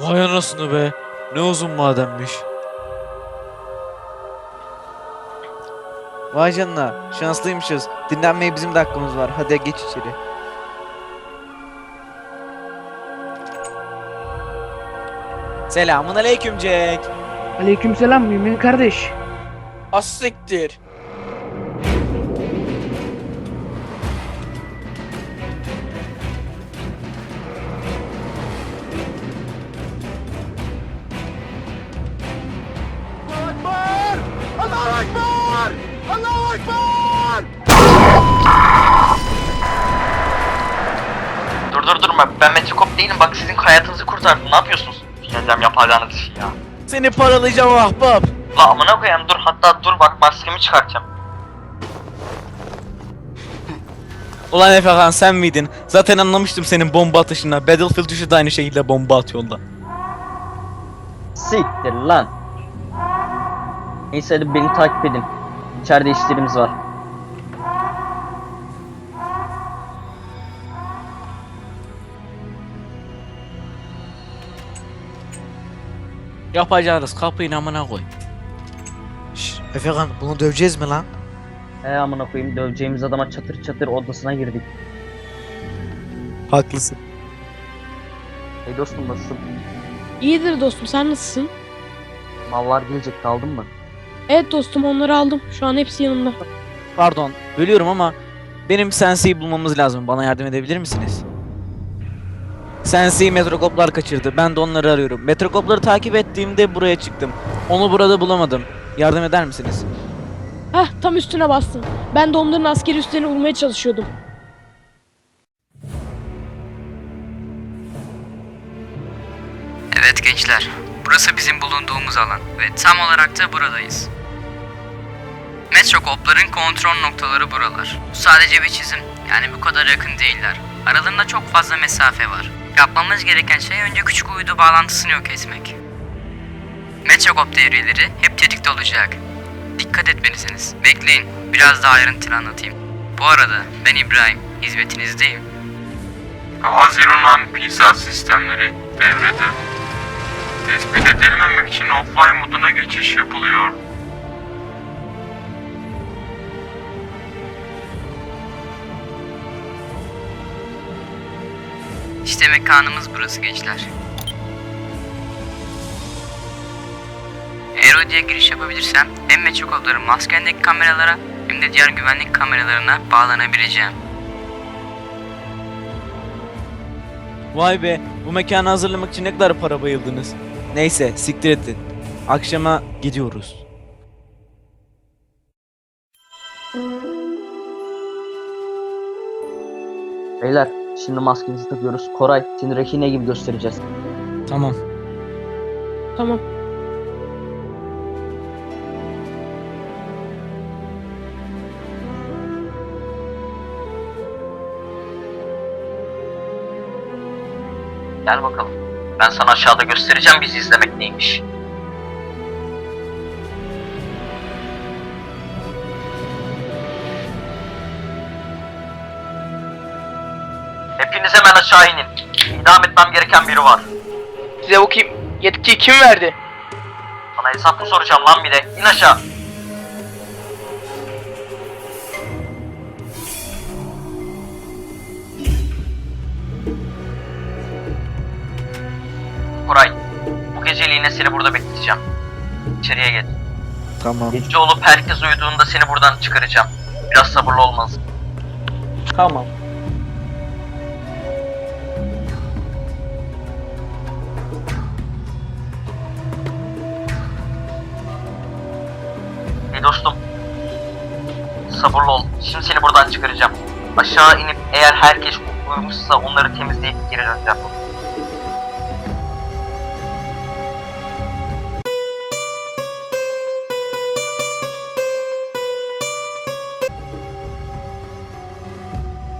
Vay anasını be. Ne uzun madenmiş. Vay canına. Şanslıymışız. Dinlenmeye bizim de hakkımız var. Hadi geç içeri. Selamun aleyküm Jack. Aleykümselam mümin kardeş. Asiktir. Dur dur dur bak ben Metrikop değilim bak sizin hayatınızı kurtardım ne yapıyorsunuz? Geleceğim yapacağınız işi ya. Seni paralayacağım ahbap. La amına koyayım dur hatta dur bak maskemi çıkartacağım. Ulan Efekan sen miydin? Zaten anlamıştım senin bomba atışına. Battlefield 3'ü de aynı şekilde bomba atıyor da. Siktir lan. Neyse hadi beni takip edin. İçeride işlerimiz var. Yapacağız kapıyı amına koy. Şş, Efekan bunu döveceğiz mi lan? He amına koyayım döveceğimiz adama çatır çatır odasına girdik. Haklısın. Hey dostum nasılsın? İyidir dostum sen nasılsın? Mallar gelecek aldın mı? Evet dostum onları aldım. Şu an hepsi yanımda. Pardon bölüyorum ama benim Sensei'yi bulmamız lazım. Bana yardım edebilir misiniz? Sensei metrokoplar kaçırdı. Ben de onları arıyorum. Metrokopları takip ettiğimde buraya çıktım. Onu burada bulamadım. Yardım eder misiniz? Heh tam üstüne bastın. Ben de onların askeri üslerini vurmaya çalışıyordum. Evet gençler, burası bizim bulunduğumuz alan ve tam olarak da buradayız. Metrokopların kontrol noktaları buralar. Bu sadece bir çizim, yani bu kadar yakın değiller. Aralarında çok fazla mesafe var. Yapmamız gereken şey önce küçük uydu bağlantısını yok etmek. Metrokop devreleri hep tetikte olacak. Dikkat etmelisiniz. Bekleyin, biraz daha ayrıntılı anlatayım. Bu arada ben İbrahim, hizmetinizdeyim. Hazirunan pizza sistemleri devrede. Tespit edilmemek için offline moduna geçiş yapılıyor. İşte mekanımız burası gençler. Eğer odaya giriş yapabilirsem hem metrokolların maskendeki kameralara hem de diğer güvenlik kameralarına bağlanabileceğim. Vay be bu mekanı hazırlamak için ne kadar para bayıldınız. Neyse siktir edin. Akşama gidiyoruz. Beyler şimdi maskemizi takıyoruz. Koray seni rehine gibi göstereceğiz. Tamam. Tamam. Gel bakalım. Ben sana aşağıda göstereceğim bizi izlemek neymiş. Hepiniz hemen aşağı inin. İdam etmem gereken biri var. Size bu kim? Yetkiyi kim verdi? Sana hesap mı soracağım lan bir de? İn aşağı. Koray, bu geceliğine seni burada bekleteceğim. İçeriye gel. Tamam. Gece olup herkes uyuduğunda seni buradan çıkaracağım. Biraz sabırlı olmalısın. Tamam. Dostum. Sabırlı ol. Şimdi seni buradan çıkaracağım. Aşağı inip eğer herkes uyumuşsa onları temizleyip geri döneceğim.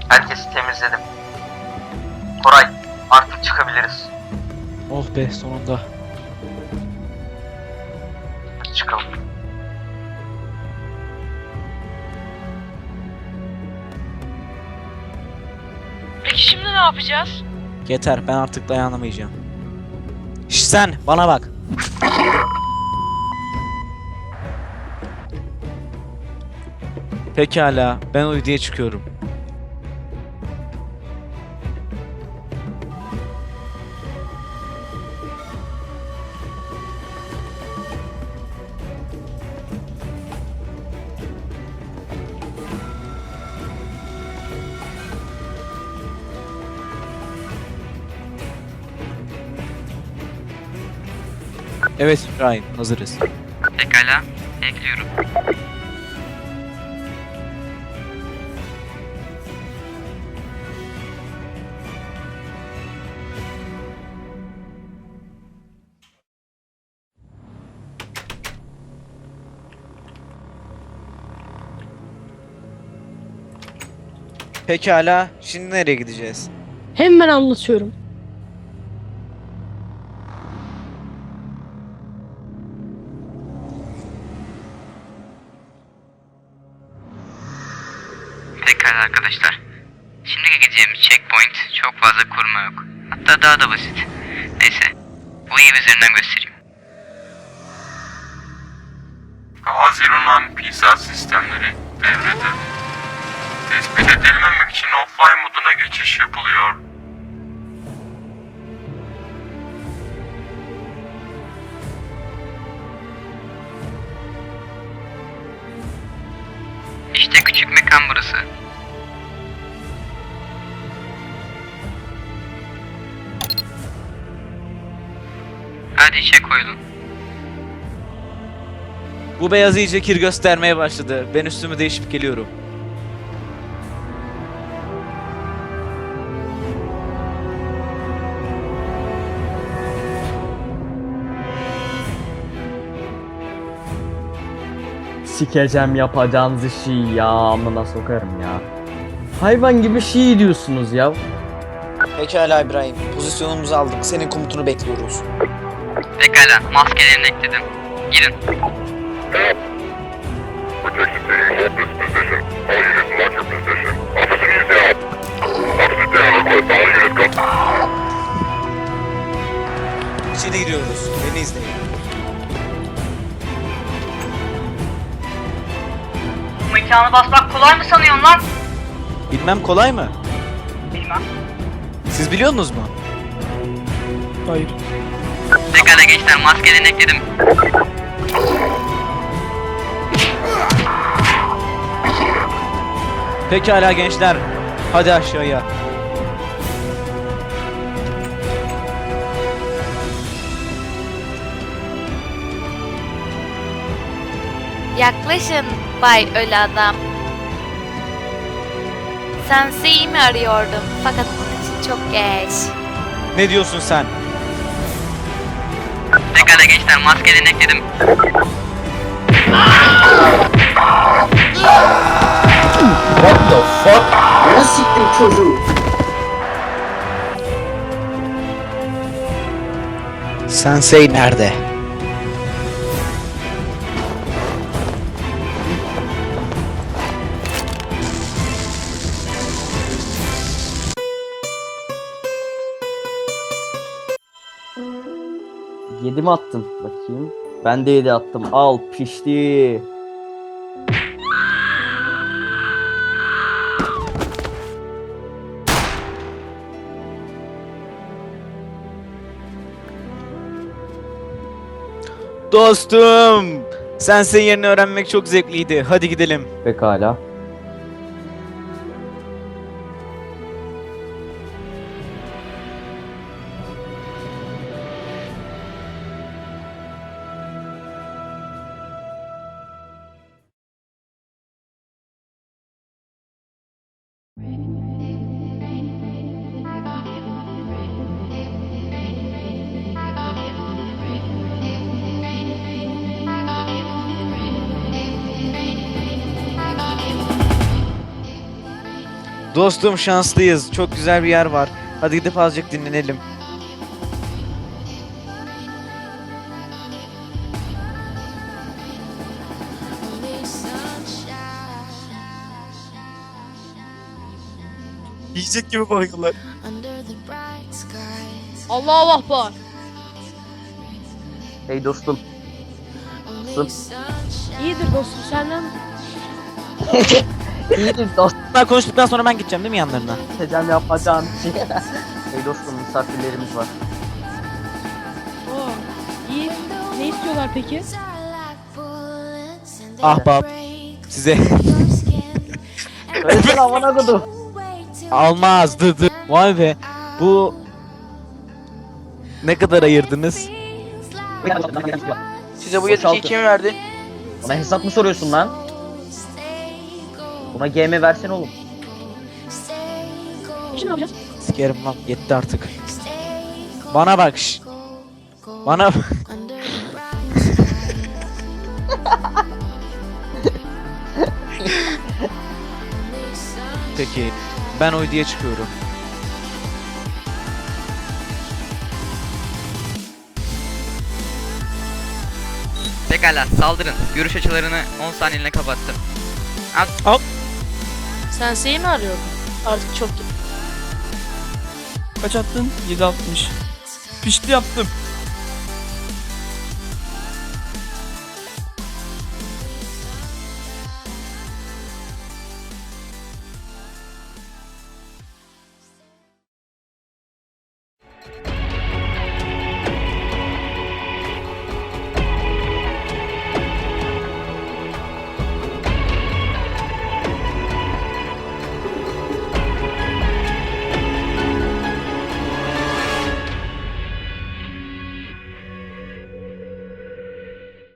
Herkesi temizledim. Koray, artık çıkabiliriz. Oh be sonunda. Çıkalım. Ne yapacağız? Yeter ben artık dayanamayacağım. Şş sen bana bak. Pekala ben uyduya çıkıyorum. Evet İbrahim hazırız. Pekala, ekliyorum. Pekala şimdi nereye gideceğiz? Hemen anlatıyorum. Koruma yok. Hatta daha da basit. Neyse. Bu iyi üzerinden göstereyim. Hazirunan PISA sistemleri devrede. Tespit edilmemek için offline moduna geçiş yapılıyor. İşte küçük mekan burası. Hadi işe koyulun. Bu beyaz iyice kir göstermeye başladı. Ben üstümü değişip geliyorum. Sikeceğim yapacağınız işi ya amına sokarım ya. Hayvan gibi şey diyorsunuz ya. Pekala İbrahim. Pozisyonumuzu aldık. Senin komutunu bekliyoruz. Pekala, maskelerini ekledim. Girin. İçeri giriyoruz. Beni izleyin. Bu mekanı basmak kolay mı sanıyorsun lan? Bilmem kolay mı? Bilmem. Siz biliyor musunuz mu? Hayır. Pekala gençler, maskelerini ekledim. Pekala gençler. Hadi aşağıya. Yaklaşın Bay Ölü Adam. Sensei'yi mi arıyordum fakat onun için çok geç. Ne diyorsun sen? Pekala gençler, maskelerini ekledim. Sensei nerede? Mi attın? Bakayım. Ben de yedi attım. Al pişti. Dostum! Sensei yerini öğrenmek çok zevkliydi. Hadi gidelim. Pekala. Dostum şanslıyız. Çok güzel bir yer var. Hadi gidip azıcık dinlenelim. Yiyecek gibi bakıyorlar. Allah Allah var. Hey dostum. İyidir dostum senden. İyidir dostum. Bunlar konuştuktan sonra ben gideceğim değil mi yanlarına? Geçeceğim yapacağım şey. hey dostum misafirlerimiz var. Oo, iyi. Ne istiyorlar peki? Ahbap. Size Öyle amına kodum. Almaz dı dı. Vay be. Bu ne kadar ayırdınız? Size bu yetkiyi kim verdi? Bana hesap mı soruyorsun lan? Buna GM versene oğlum. Şimdi ne yapacağız? Sikerim lan yetti artık. Bana bak şş. Bana bak. Peki ben oy diye çıkıyorum. Pekala saldırın. Görüş açılarını 10 saniyeliğine kapattım. Sen şeyi mi arıyordun? Artık çok Kaç attın? 7.60. Pişti yaptım.